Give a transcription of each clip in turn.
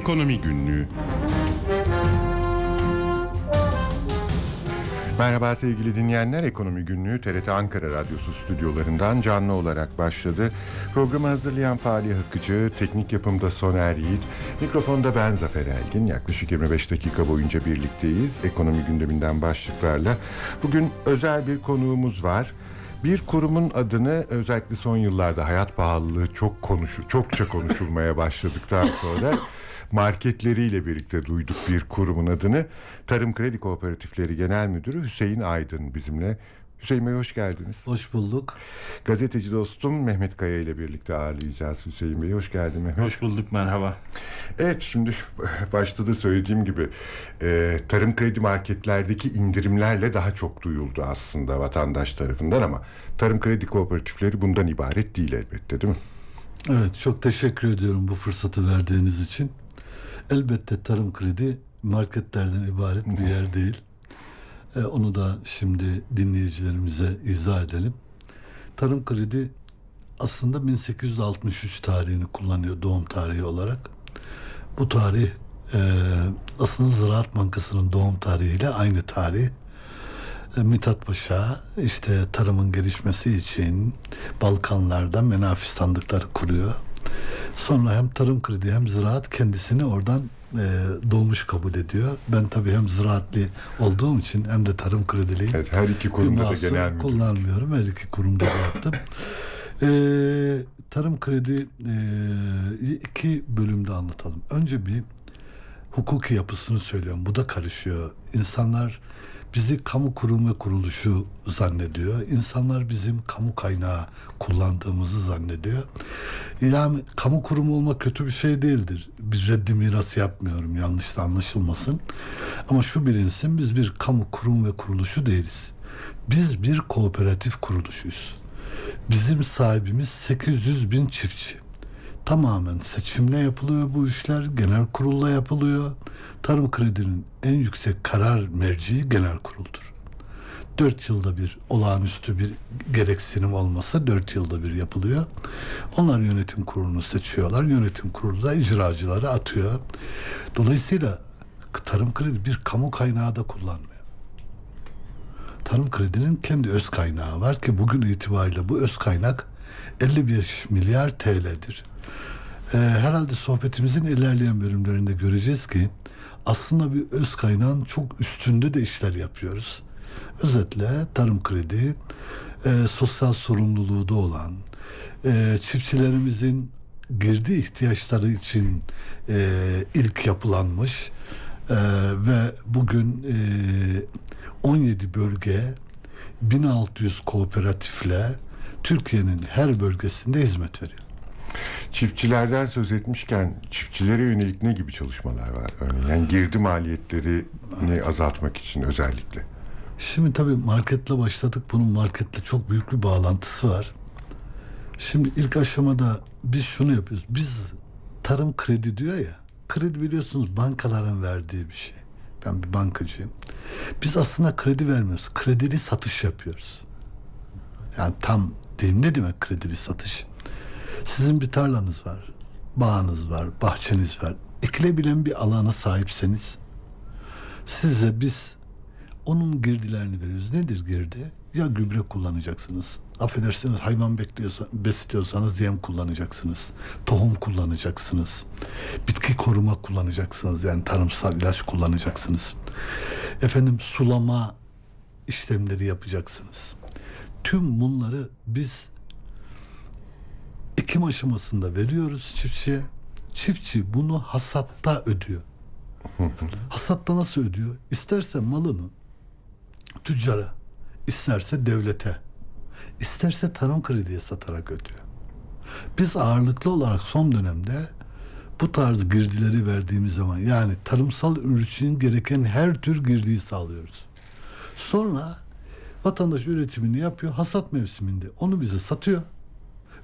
Ekonomi Günlüğü Merhaba sevgili dinleyenler. Ekonomi Günlüğü TRT Ankara Radyosu stüdyolarından canlı olarak başladı. Programı hazırlayan Fahri Hakkıcı, teknik yapımda Soner Yiğit, mikrofonda ben Zafer Elgin. Yaklaşık 25 dakika boyunca birlikteyiz. Ekonomi gündeminden başlıklarla. Bugün özel bir konuğumuz var. Bir kurumun adını özellikle son yıllarda hayat pahalılığı çok konuşu, çokça konuşulmaya başladıktan sonra marketleriyle birlikte duyduk bir kurumun adını. Tarım Kredi Kooperatifleri Genel Müdürü Hüseyin Aydın bizimle. Hüseyin Bey hoş geldiniz. Hoş bulduk. Gazeteci dostum Mehmet Kaya ile birlikte ağırlayacağız Hüseyin Bey. Hoş geldin Mehmet. Hoş bulduk merhaba. Evet şimdi başta da söylediğim gibi e, tarım kredi marketlerdeki indirimlerle daha çok duyuldu aslında vatandaş tarafından ama tarım kredi kooperatifleri bundan ibaret değil elbette değil mi? Evet çok teşekkür ediyorum bu fırsatı verdiğiniz için. Elbette tarım kredi marketlerden ibaret bir yer değil. Ee, onu da şimdi dinleyicilerimize izah edelim. Tarım kredi aslında 1863 tarihini kullanıyor doğum tarihi olarak. Bu tarih e, aslında Ziraat Bankası'nın doğum tarihiyle aynı tarih. E, Mithat Paşa işte tarımın gelişmesi için Balkanlarda menafis sandıkları kuruyor. Sonra hem tarım kredi hem ziraat kendisini oradan e, doğmuş kabul ediyor. Ben tabii hem ziraatli olduğum için hem de tarım krediliyim. Evet her iki kurumda da genel müdür. kullanmıyorum. Her iki kurumda da yaptım. Ee, tarım kredi e, iki bölümde anlatalım. Önce bir hukuki yapısını söylüyorum. Bu da karışıyor. İnsanlar bizi kamu kurum ve kuruluşu zannediyor. İnsanlar bizim kamu kaynağı kullandığımızı zannediyor. Yani kamu kurumu olmak kötü bir şey değildir. Bir reddi miras yapmıyorum yanlış da anlaşılmasın. Ama şu bilinsin biz bir kamu kurum ve kuruluşu değiliz. Biz bir kooperatif kuruluşuyuz. Bizim sahibimiz 800 bin çiftçi. Tamamen seçimle yapılıyor bu işler. Genel kurulla yapılıyor. Tarım kredinin en yüksek karar merciği genel kuruldur. Dört yılda bir olağanüstü bir gereksinim olmasa dört yılda bir yapılıyor. Onlar yönetim kurulunu seçiyorlar. Yönetim kurulu da icracıları atıyor. Dolayısıyla tarım kredi bir kamu kaynağı da kullanmıyor. Tarım kredinin kendi öz kaynağı var ki bugün itibariyle bu öz kaynak 55 milyar TL'dir. Ee, herhalde sohbetimizin ilerleyen bölümlerinde göreceğiz ki aslında bir öz kaynağın çok üstünde de işler yapıyoruz. Özetle tarım kredi e, sosyal sorumluluğu da olan e, çiftçilerimizin girdi ihtiyaçları için e, ilk yapılanmış e, ve bugün e, 17 bölge 1600 kooperatifle Türkiye'nin her bölgesinde hizmet veriyor. Çiftçilerden söz etmişken çiftçilere yönelik ne gibi çalışmalar var örneğin? Yani girdi maliyetlerini azaltmak için özellikle. Şimdi tabii marketle başladık. Bunun marketle çok büyük bir bağlantısı var. Şimdi ilk aşamada biz şunu yapıyoruz. Biz tarım kredi diyor ya. Kredi biliyorsunuz bankaların verdiği bir şey. Ben bir bankacıyım. Biz aslında kredi vermiyoruz. Kredili satış yapıyoruz. Yani tam deyim ne demek kredili satış? Sizin bir tarlanız var. Bağınız var, bahçeniz var. Ekilebilen bir alana sahipseniz size biz onun girdilerini veriyoruz. Nedir girdi? Ya gübre kullanacaksınız. Affedersiniz hayvan bekliyorsa, besliyorsanız yem kullanacaksınız. Tohum kullanacaksınız. Bitki koruma kullanacaksınız. Yani tarımsal ilaç kullanacaksınız. Efendim sulama işlemleri yapacaksınız. Tüm bunları biz ekim aşamasında veriyoruz çiftçiye. Çiftçi bunu hasatta ödüyor. Hasatta nasıl ödüyor? İsterse malını tüccara, isterse devlete, isterse tarım krediye satarak ödüyor. Biz ağırlıklı olarak son dönemde bu tarz girdileri verdiğimiz zaman yani tarımsal üretim gereken her tür girdiyi sağlıyoruz. Sonra vatandaş üretimini yapıyor hasat mevsiminde onu bize satıyor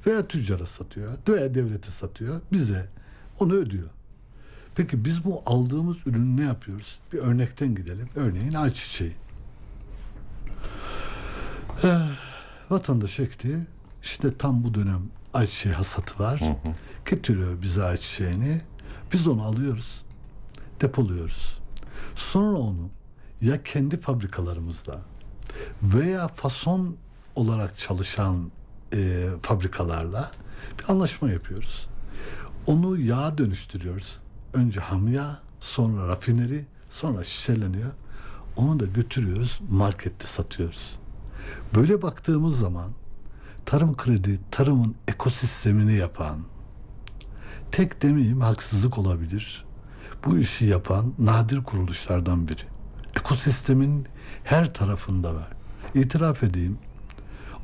veya tüccara satıyor veya devlete satıyor bize onu ödüyor. Peki biz bu aldığımız ürünü ne yapıyoruz? Bir örnekten gidelim. Örneğin ayçiçeği. Ee, vatandaş ekti. İşte tam bu dönem ayçiçeği hasatı var. Getiriyor bize ayçiçeğini. Biz onu alıyoruz, depoluyoruz. Sonra onu ya kendi fabrikalarımızda veya fason olarak çalışan e, fabrikalarla bir anlaşma yapıyoruz. Onu yağa dönüştürüyoruz. Önce ham yağ, sonra rafineri, sonra şişeleniyor. Onu da götürüyoruz, markette satıyoruz. Böyle baktığımız zaman tarım kredi, tarımın ekosistemini yapan, tek demeyeyim haksızlık olabilir. Bu işi yapan nadir kuruluşlardan biri. Ekosistemin her tarafında var. İtiraf edeyim.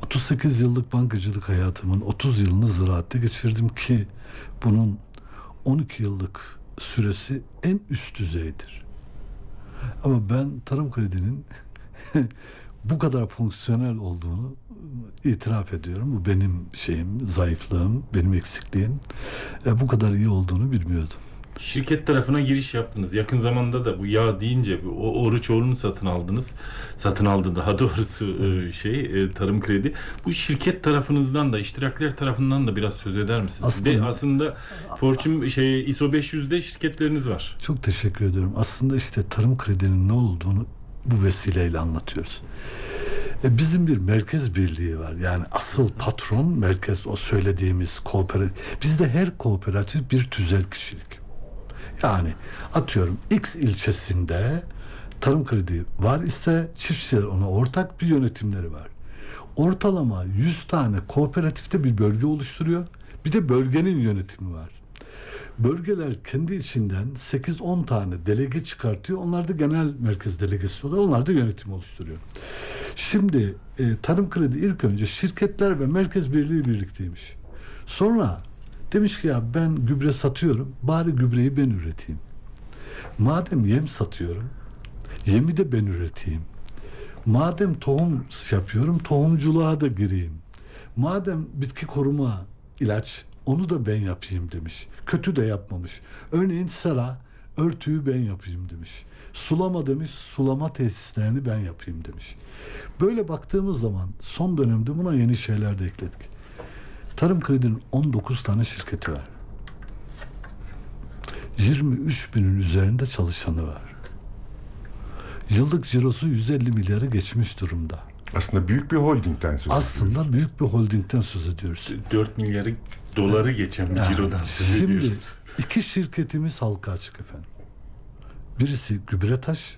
38 yıllık bankacılık hayatımın 30 yılını ziraatte geçirdim ki bunun 12 yıllık süresi en üst düzeydir. Ama ben tarım kredinin bu kadar fonksiyonel olduğunu itiraf ediyorum. Bu benim şeyim, zayıflığım, benim eksikliğim. E, bu kadar iyi olduğunu bilmiyordum. Şirket tarafına giriş yaptınız. Yakın zamanda da bu yağ deyince o Oruçoğlu'nu satın aldınız. Satın aldı daha doğrusu e, şey e, tarım kredi. Bu şirket tarafınızdan da iştirakler tarafından da biraz söz eder misiniz? Aslında- Aslında, aslında Fortune şey ISO 500'de şirketleriniz var. Çok teşekkür ediyorum. Aslında işte tarım kredinin ne olduğunu bu vesileyle anlatıyoruz. E, bizim bir merkez birliği var. Yani asıl patron merkez o söylediğimiz kooperatif. Bizde her kooperatif bir tüzel kişilik. Yani atıyorum X ilçesinde tarım kredi var ise çiftçiler ona ortak bir yönetimleri var. Ortalama 100 tane kooperatifte bir bölge oluşturuyor. Bir de bölgenin yönetimi var. Bölgeler kendi içinden 8-10 tane delege çıkartıyor. Onlar da genel merkez delegesi oluyor. Onlar da yönetim oluşturuyor. Şimdi e, tarım kredi ilk önce şirketler ve merkez birliği birlikteymiş. Sonra demiş ki ya ben gübre satıyorum. Bari gübreyi ben üreteyim. Madem yem satıyorum. Yemi de ben üreteyim. Madem tohum yapıyorum, tohumculuğa da gireyim. Madem bitki koruma ilaç, onu da ben yapayım demiş. Kötü de yapmamış. Örneğin sera, örtüyü ben yapayım demiş. Sulama demiş, sulama tesislerini ben yapayım demiş. Böyle baktığımız zaman son dönemde buna yeni şeyler de ekledik. Tarım Kredi'nin 19 tane şirketi var. 23 binin üzerinde çalışanı var. Yıllık cirosu 150 milyarı geçmiş durumda. Aslında büyük bir holdingden söz ediyoruz. Aslında büyük bir holdingden söz ediyoruz. 4 milyarı doları geçen bir Yani cirodan söz şimdi ediyoruz. iki şirketimiz halka açık efendim. Birisi Gübretaş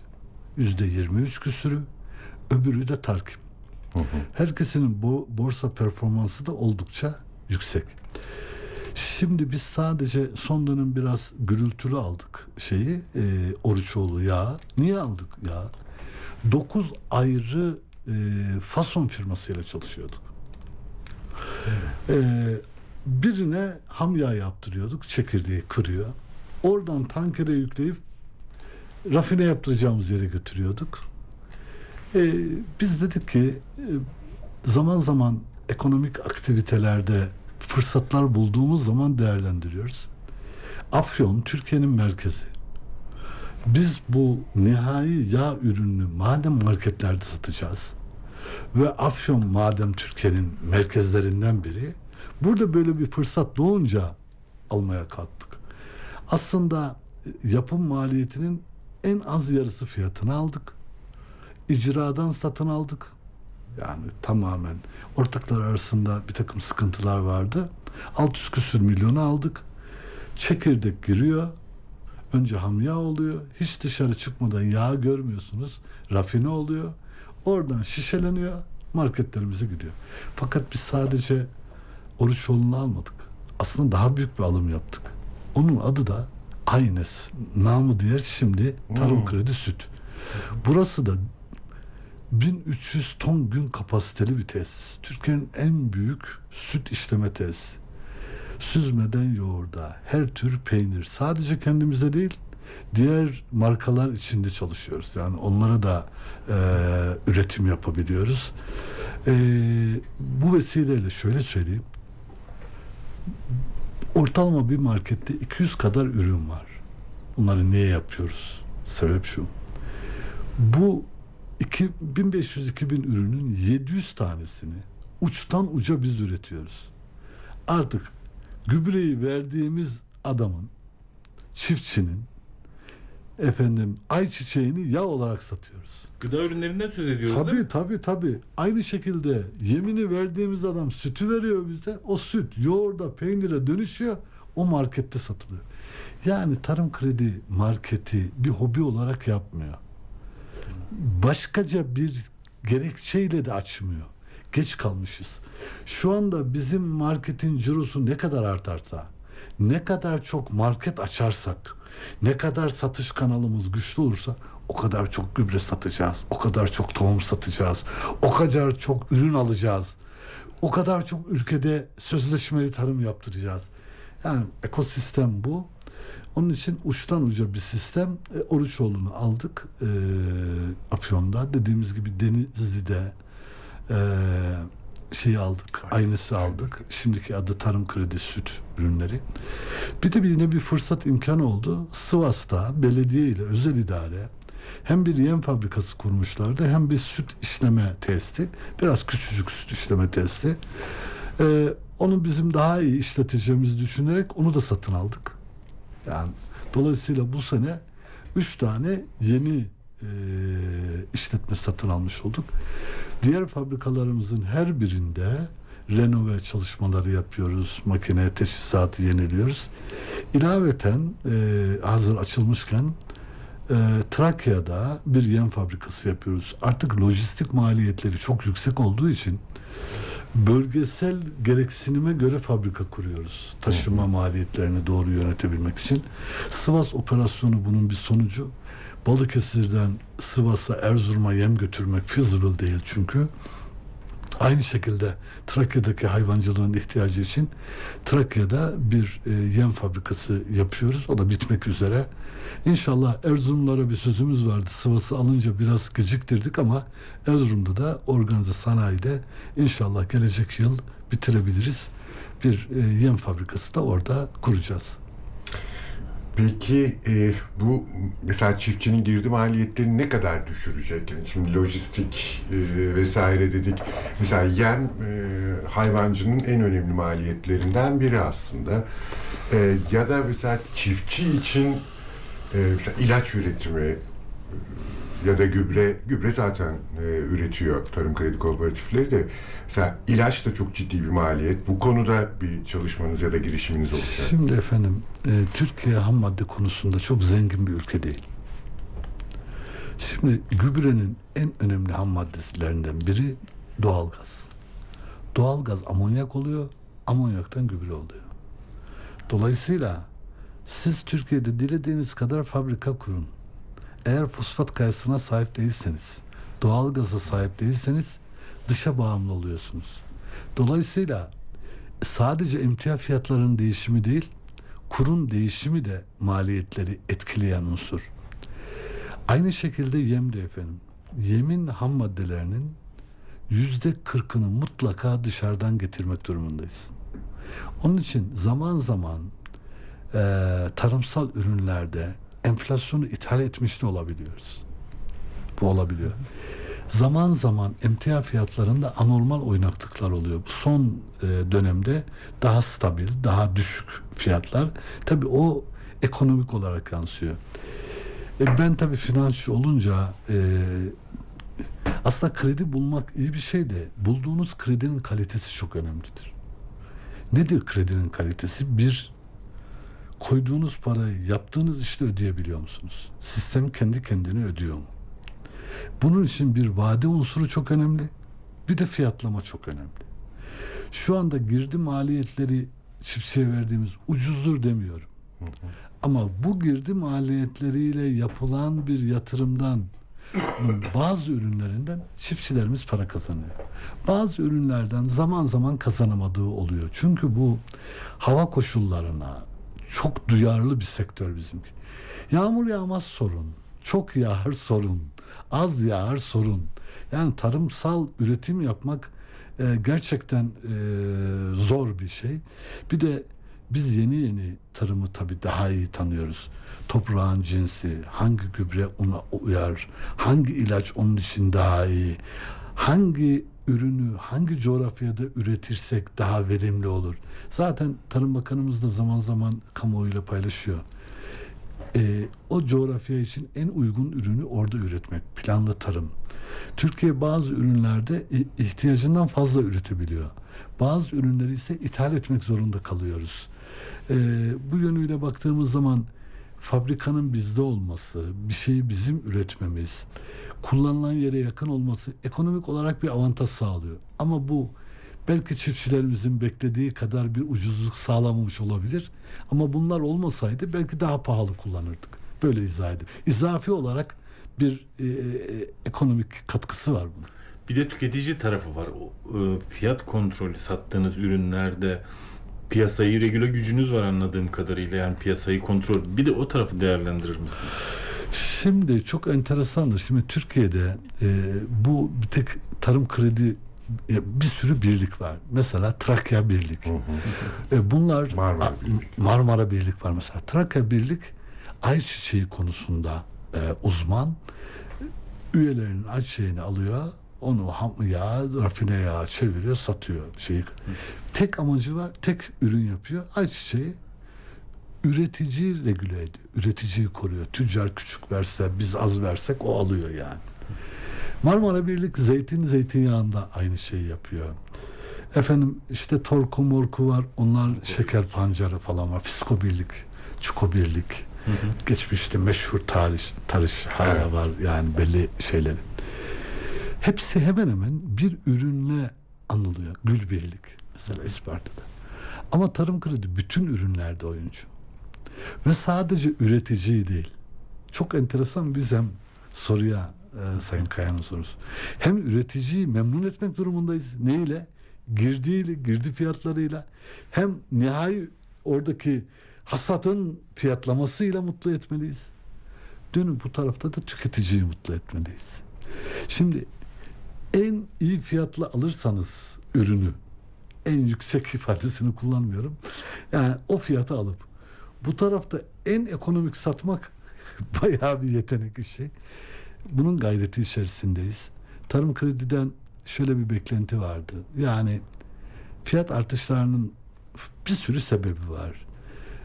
yüzde 23 küsürü, öbürü de Tarkim. Herkesinin bo- borsa performansı da oldukça yüksek. Şimdi biz sadece son dönem biraz gürültülü aldık şeyi e, Oruçoğlu yağı. Niye aldık ya? 9 ayrı e, fason firmasıyla çalışıyorduk. E, birine ham yağ yaptırıyorduk. Çekirdeği kırıyor. Oradan tankere yükleyip rafine yaptıracağımız yere götürüyorduk. E, biz dedik ki e, zaman zaman ekonomik aktivitelerde fırsatlar bulduğumuz zaman değerlendiriyoruz. Afyon Türkiye'nin merkezi. Biz bu nihai yağ ürününü madem marketlerde satacağız ve Afyon madem Türkiye'nin merkezlerinden biri burada böyle bir fırsat doğunca almaya kalktık. Aslında yapım maliyetinin en az yarısı fiyatını aldık. İcradan satın aldık. Yani tamamen ortaklar arasında bir takım sıkıntılar vardı. 600 küsür milyonu aldık. Çekirdek giriyor. Önce ham yağ oluyor. Hiç dışarı çıkmadan yağ görmüyorsunuz. Rafine oluyor. Oradan şişeleniyor. Marketlerimize gidiyor. Fakat biz sadece Oruçoğlu'nu almadık. Aslında daha büyük bir alım yaptık. Onun adı da Aynes. Namı diğer şimdi Tarım Hmm. Kredi Süt. Burası da 1300 ton gün kapasiteli bir tesis. Türkiye'nin en büyük süt işleme tesisi. Süzmeden yoğurda, her tür peynir. Sadece kendimize değil, diğer markalar içinde çalışıyoruz. Yani onlara da e, üretim yapabiliyoruz. E, bu vesileyle şöyle söyleyeyim. Ortalama bir markette 200 kadar ürün var. Bunları niye yapıyoruz? Sebep şu. Bu 1500-2000 ürünün 700 tanesini uçtan uca biz üretiyoruz. Artık gübreyi verdiğimiz adamın çiftçinin efendim ayçiçeğini yağ olarak satıyoruz. Gıda ürünlerinden söz ediyoruz değil mi? Tabii tabii tabii. Aynı şekilde yemini verdiğimiz adam sütü veriyor bize. O süt yoğurda, peynire dönüşüyor. O markette satılıyor. Yani tarım kredi marketi bir hobi olarak yapmıyor. Başkaca bir gerekçeyle de açmıyor. Geç kalmışız. Şu anda bizim marketin cirosu ne kadar artarsa, ne kadar çok market açarsak, ne kadar satış kanalımız güçlü olursa o kadar çok gübre satacağız, o kadar çok tohum satacağız, o kadar çok ürün alacağız. O kadar çok ülkede sözleşmeli tarım yaptıracağız. Yani ekosistem bu. Onun için uçtan uca bir sistem. E, Oruçoğlu'nu aldık e, Afyon'da. Dediğimiz gibi Denizli'de e, şeyi aldık. Aynısı aldık. Şimdiki adı Tarım Kredi Süt ürünleri. Bir de yine bir fırsat imkanı oldu. Sivas'ta belediye ile özel idare hem bir yem fabrikası kurmuşlardı hem bir süt işleme testi. Biraz küçücük süt işleme testi. Ee, onu bizim daha iyi işleteceğimizi düşünerek onu da satın aldık. Yani dolayısıyla bu sene üç tane yeni e, işletme satın almış olduk. Diğer fabrikalarımızın her birinde renove çalışmaları yapıyoruz. Makine teçhizatı yeniliyoruz. İlaveten e, hazır açılmışken e, Trakya'da bir yem fabrikası yapıyoruz. Artık lojistik maliyetleri çok yüksek olduğu için bölgesel gereksinime göre fabrika kuruyoruz. Taşıma maliyetlerini doğru yönetebilmek için. Sivas operasyonu bunun bir sonucu. Balıkesir'den Sivas'a Erzurum'a yem götürmek feasible değil çünkü. Aynı şekilde Trakya'daki hayvancılığın ihtiyacı için Trakya'da bir e, yem fabrikası yapıyoruz. O da bitmek üzere. İnşallah Erzurumlara bir sözümüz vardı. Sivas'ı alınca biraz geciktirdik ama Erzurum'da da organize sanayide inşallah gelecek yıl bitirebiliriz. Bir e, yem fabrikası da orada kuracağız. Peki e, bu mesela çiftçinin girdi maliyetlerini ne kadar düşürecek? Yani şimdi lojistik e, vesaire dedik. Mesela yem e, hayvancının en önemli maliyetlerinden biri aslında. E, ya da mesela çiftçi için mesela ilaç üretimi e, ya da gübre, gübre zaten e, üretiyor tarım kredi kooperatifleri de. Mesela ilaç da çok ciddi bir maliyet. Bu konuda bir çalışmanız ya da girişiminiz olacak. Şimdi efendim e, Türkiye ham madde konusunda çok zengin bir ülke değil. Şimdi gübrenin en önemli ham maddelerinden biri doğalgaz. Doğalgaz amonyak oluyor, amonyaktan gübre oluyor. Dolayısıyla siz Türkiye'de dilediğiniz kadar fabrika kurun. Eğer fosfat kayasına sahip değilseniz, doğalgaza sahip değilseniz dışa bağımlı oluyorsunuz. Dolayısıyla sadece emtia fiyatlarının değişimi değil, kurun değişimi de maliyetleri etkileyen unsur. Aynı şekilde yem de efendim. Yemin ham maddelerinin yüzde kırkını mutlaka dışarıdan getirmek durumundayız. Onun için zaman zaman e, tarımsal ürünlerde enflasyonu ithal etmiş de olabiliyoruz. Bu olabiliyor. Zaman zaman emtia fiyatlarında anormal oynaklıklar oluyor. Bu son e, dönemde daha stabil, daha düşük fiyatlar. Tabii o ekonomik olarak yansıyor. E, ben tabii finansçı olunca e, aslında kredi bulmak iyi bir şey de bulduğunuz kredinin kalitesi çok önemlidir. Nedir kredinin kalitesi? Bir, koyduğunuz parayı yaptığınız işte ödeyebiliyor musunuz? Sistem kendi kendini ödüyor mu? Bunun için bir vade unsuru çok önemli. Bir de fiyatlama çok önemli. Şu anda girdi maliyetleri çiftçiye verdiğimiz ucuzdur demiyorum. Ama bu girdi maliyetleriyle yapılan bir yatırımdan bazı ürünlerinden çiftçilerimiz para kazanıyor. Bazı ürünlerden zaman zaman kazanamadığı oluyor. Çünkü bu hava koşullarına çok duyarlı bir sektör bizimki. Yağmur yağmaz sorun. Çok yağar sorun. Az yağar sorun. Yani tarımsal üretim yapmak e, gerçekten e, zor bir şey. Bir de biz yeni yeni tarımı tabii daha iyi tanıyoruz. Toprağın cinsi, hangi gübre ona uyar, hangi ilaç onun için daha iyi, hangi ürünü hangi coğrafyada üretirsek daha verimli olur. Zaten Tarım Bakanımız da zaman zaman kamuoyuyla paylaşıyor. e, o coğrafya için en uygun ürünü orada üretmek. Planlı tarım. Türkiye bazı ürünlerde ihtiyacından fazla üretebiliyor. Bazı ürünleri ise ithal etmek zorunda kalıyoruz. E, bu yönüyle baktığımız zaman fabrikanın bizde olması, bir şeyi bizim üretmemiz, kullanılan yere yakın olması ekonomik olarak bir avantaj sağlıyor. Ama bu belki çiftçilerimizin beklediği kadar bir ucuzluk sağlamamış olabilir. Ama bunlar olmasaydı belki daha pahalı kullanırdık. Böyle izah edeyim. İzafi olarak bir e, e, ekonomik katkısı var bunun. Bir de tüketici tarafı var. O, e, fiyat kontrolü sattığınız ürünlerde piyasayı regüle gücünüz var anladığım kadarıyla. Yani piyasayı kontrol. Bir de o tarafı değerlendirir misiniz? Şimdi çok enteresandır. Şimdi Türkiye'de e, bu bir tek tarım kredi e, bir sürü birlik var. Mesela Trakya Birlik. E, bunlar Marmara Birlik. Marmara Birlik var mesela. Trakya Birlik ayçiçeği konusunda e, uzman. Üyelerinin ayçiçeğini alıyor. Onu ham yağ, rafine yağ çeviriyor, satıyor şeyi. Tek amacı var, tek ürün yapıyor. Ayçiçeği üreticiyi regüle ediyor. Üreticiyi koruyor. Tüccar küçük verse, biz az versek o alıyor yani. Marmara Birlik zeytin zeytinyağında aynı şeyi yapıyor. Efendim işte Torku Morku var. Onlar şeker pancarı falan var. Fisko Birlik, Çuko Birlik. Geçmişte meşhur tarih, tarih hala Evet. var yani belli şeyleri. Hepsi hemen hemen bir ürünle anılıyor. Gül Birlik mesela Isparta'da. Ama tarım kredi bütün ürünlerde oyuncu. Ve sadece üretici değil. Çok enteresan biz hem soruya e, Sayın Kaya'nın sorusu. Hem üreticiyi memnun etmek durumundayız. Neyle? Girdiğiyle, girdi fiyatlarıyla. Hem nihai oradaki hasatın fiyatlamasıyla mutlu etmeliyiz. Dönüp bu tarafta da tüketiciyi mutlu etmeliyiz. Şimdi en iyi fiyatla alırsanız ürünü en yüksek ifadesini kullanmıyorum. Yani o fiyata alıp bu tarafta en ekonomik satmak bayağı bir yetenek işi. Bunun gayreti içerisindeyiz. Tarım krediden şöyle bir beklenti vardı. Yani fiyat artışlarının bir sürü sebebi var.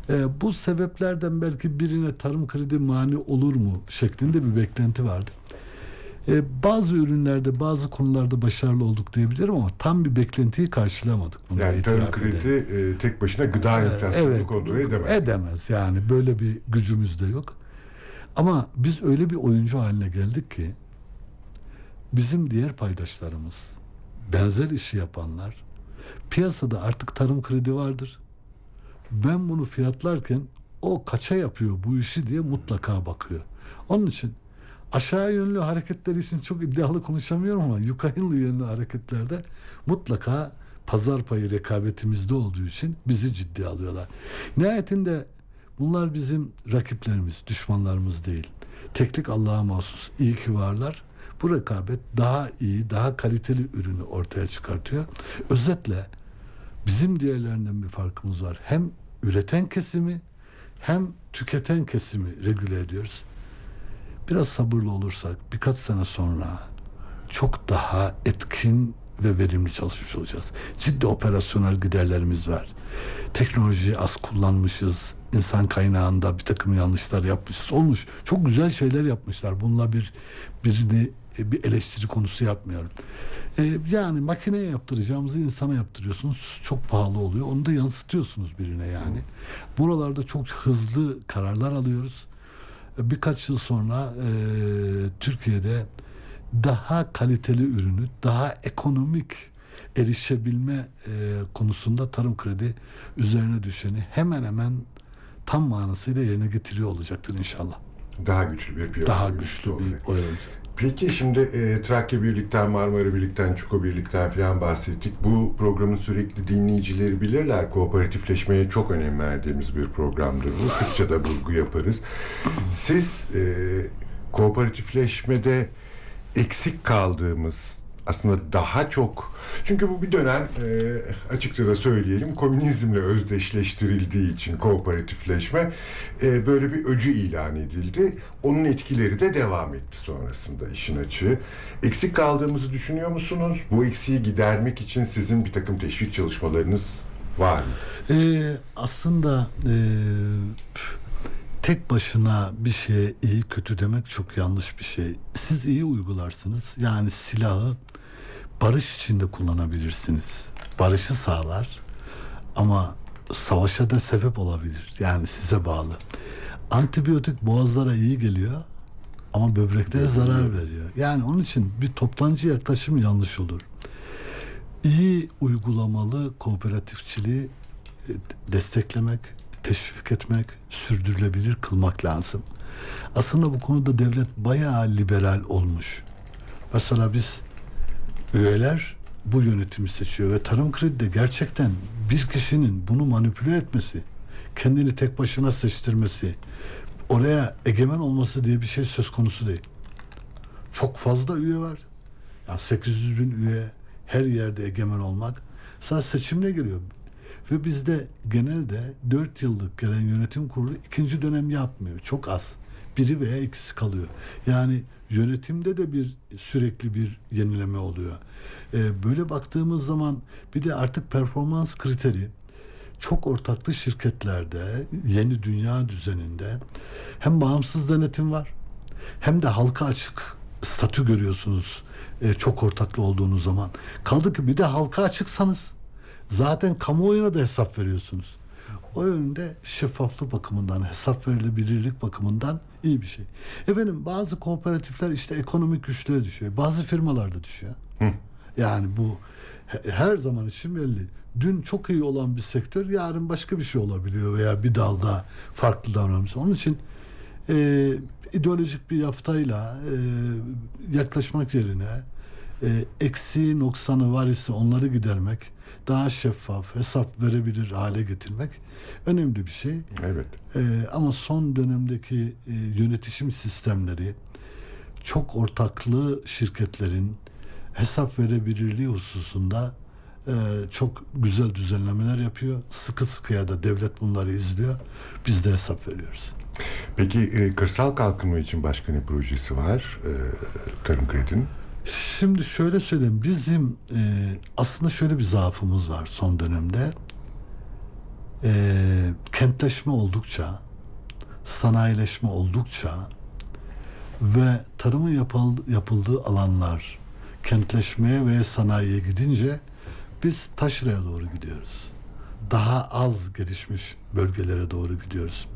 Ee, bu sebeplerden belki birine tarım kredi mani olur mu şeklinde bir beklenti vardı. Ee, bazı ürünlerde bazı konularda başarılı olduk diyebilirim ama tam bir beklentiyi karşılamadık. Bunu Yani tarım kredi e, tek başına gıda enflasyonunu kontrol edemez. Edemez yani böyle bir gücümüz de yok. Ama biz öyle bir oyuncu haline geldik ki bizim diğer paydaşlarımız benzer işi yapanlar piyasada artık tarım kredi vardır. Ben bunu fiyatlarken o kaça yapıyor bu işi diye mutlaka bakıyor. Onun için aşağı yönlü hareketler için çok iddialı konuşamıyorum ama yukarı yönlü hareketlerde mutlaka pazar payı rekabetimizde olduğu için bizi ciddiye alıyorlar. Nihayetinde bunlar bizim rakiplerimiz, düşmanlarımız değil. Teklik Allah'a mahsus. İyi ki varlar. Bu rekabet daha iyi, daha kaliteli ürünü ortaya çıkartıyor. Özetle bizim diğerlerinden bir farkımız var. Hem üreten kesimi hem tüketen kesimi regüle ediyoruz. Biraz sabırlı olursak birkaç sene sonra çok daha etkin ve verimli çalışmış olacağız. Ciddi operasyonel giderlerimiz var. Teknolojiyi az kullanmışız. İnsan kaynağında bir takım yanlışlar yapmışız. Olmuş. Çok güzel şeyler yapmışlar. Bununla bir birini bir eleştiri konusu yapmıyorum. E, yani makineye yaptıracağımızı insana yaptırıyorsunuz. Çok pahalı oluyor. Onu da yansıtıyorsunuz birine yani. Buralarda çok hızlı kararlar alıyoruz. Birkaç yıl sonra e, Türkiye'de daha kaliteli ürünü, daha ekonomik erişebilme e, konusunda tarım kredi üzerine düşeni hemen hemen tam manasıyla yerine getiriyor olacaktır inşallah. Daha güçlü bir piyasa. Daha güçlü olacak. bir oy olacak. Peki şimdi e, Trakya Birlik'ten, Marmara Birlik'ten, Çuko Birlik'ten falan bahsettik. Bu programın sürekli dinleyicileri bilirler. Kooperatifleşmeye çok önem verdiğimiz bir programdır bu. Sıkça da vurgu yaparız. Siz e, kooperatifleşmede eksik kaldığımız aslında daha çok çünkü bu bir dönem e, açıkça da söyleyelim komünizmle özdeşleştirildiği için kooperatifleşme e, böyle bir öcü ilan edildi. Onun etkileri de devam etti sonrasında işin açığı. Eksik kaldığımızı düşünüyor musunuz? Bu eksiği gidermek için sizin bir takım teşvik çalışmalarınız var mı? Ee, aslında e, tek başına bir şeye iyi kötü demek çok yanlış bir şey. Siz iyi uygularsınız. Yani silahı barış içinde kullanabilirsiniz. Barışı sağlar ama savaşa da sebep olabilir. Yani size bağlı. Antibiyotik boğazlara iyi geliyor ama böbreklere zarar veriyor. Yani onun için bir toptancı yaklaşım yanlış olur. İyi uygulamalı kooperatifçiliği e, desteklemek, teşvik etmek, sürdürülebilir kılmak lazım. Aslında bu konuda devlet bayağı liberal olmuş. Mesela biz üyeler bu yönetimi seçiyor ve tarım kredi de gerçekten bir kişinin bunu manipüle etmesi, kendini tek başına seçtirmesi, oraya egemen olması diye bir şey söz konusu değil. Çok fazla üye var. Ya 800 bin üye her yerde egemen olmak sadece seçimle geliyor. Ve bizde genelde 4 yıllık gelen yönetim kurulu ikinci dönem yapmıyor. Çok az. Biri veya ikisi kalıyor. Yani yönetimde de bir sürekli bir yenileme oluyor. Ee, böyle baktığımız zaman bir de artık performans kriteri çok ortaklı şirketlerde yeni dünya düzeninde hem bağımsız denetim var hem de halka açık statü görüyorsunuz e, çok ortaklı olduğunuz zaman. Kaldı ki bir de halka açıksanız zaten kamuoyuna da hesap veriyorsunuz. O yönde şeffaflık bakımından, hesap verilebilirlik bakımından iyi bir şey. Efendim bazı kooperatifler işte ekonomik güçlüğe düşüyor. Bazı firmalarda düşüyor. Yani bu he- her zaman için belli. Dün çok iyi olan bir sektör yarın başka bir şey olabiliyor veya bir dalda farklı davranmış. Onun için e, ideolojik bir yaftayla e, yaklaşmak yerine e, eksiği noksanı var ise onları gidermek daha şeffaf hesap verebilir hale getirmek önemli bir şey. Evet. E, ama son dönemdeki e, yönetişim sistemleri çok ortaklı şirketlerin hesap verebilirliği hususunda e, çok güzel düzenlemeler yapıyor. Sıkı sıkıya da devlet bunları izliyor. Biz de hesap veriyoruz. Peki e, kırsal kalkınma için başka ne projesi var e, Tarım Kredi'nin? Şimdi şöyle söyleyeyim. Bizim e, aslında şöyle bir zaafımız var son dönemde. E, kentleşme oldukça, sanayileşme oldukça ve tarımın yapıl- yapıldığı alanlar kentleşmeye ve sanayiye gidince biz taşraya doğru gidiyoruz. Daha az gelişmiş bölgelere doğru gidiyoruz.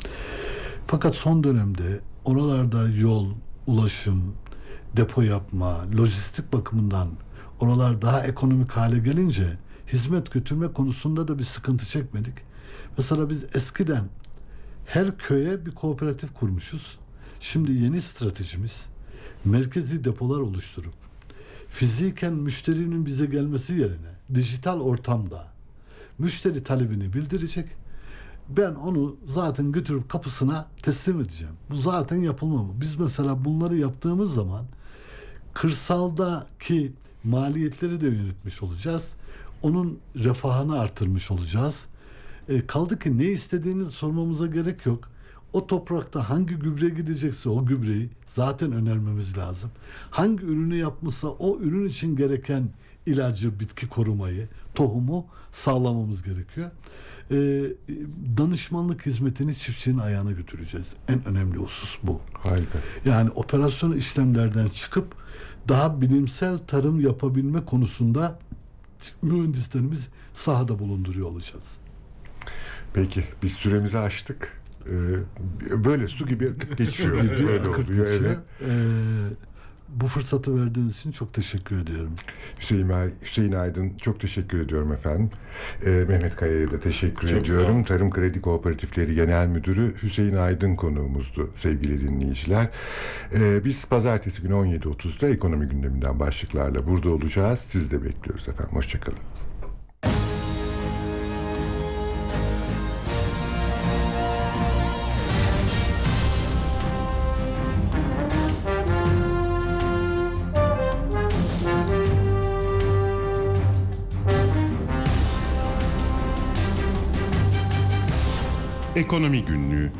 Fakat son dönemde oralarda yol, ulaşım, depo yapma, lojistik bakımından oralar daha ekonomik hale gelince hizmet götürme konusunda da bir sıkıntı çekmedik. Mesela biz eskiden her köye bir kooperatif kurmuşuz. Şimdi yeni stratejimiz merkezi depolar oluşturup fiziken müşterinin bize gelmesi yerine dijital ortamda müşteri talebini bildirecek. Ben onu zaten götürüp kapısına teslim edeceğim. Bu zaten yapılmamalı. Biz mesela bunları yaptığımız zaman kırsaldaki maliyetleri de yönetmiş olacağız. Onun refahını artırmış olacağız. E, kaldı ki ne istediğini sormamıza gerek yok. O toprakta hangi gübre gidecekse o gübreyi zaten önermemiz lazım. Hangi ürünü yapmışsa o ürün için gereken ilacı, bitki korumayı, tohumu sağlamamız gerekiyor. E, danışmanlık hizmetini çiftçinin ayağına götüreceğiz. En önemli husus bu. Harika. Yani operasyon işlemlerden çıkıp daha bilimsel tarım yapabilme konusunda mühendislerimiz sahada bulunduruyor olacağız. Peki biz süremizi aştık. Ee, böyle su gibi akıp geçiyor. Gibi Öyle akıp oluyor, geçiyor. evet. Ee, bu fırsatı verdiğiniz için çok teşekkür ediyorum. Hüseyin, Ay- Hüseyin Aydın çok teşekkür ediyorum efendim. Ee, Mehmet Kaya'ya da teşekkür Çok ediyorum. Tarım Kredi Kooperatifleri Genel Müdürü Hüseyin Aydın konuğumuzdu sevgili dinleyiciler. Ee, biz pazartesi günü 17.30'da ekonomi gündeminden başlıklarla burada olacağız. Sizi de bekliyoruz efendim. Hoşçakalın. Ekonomi Günlüğü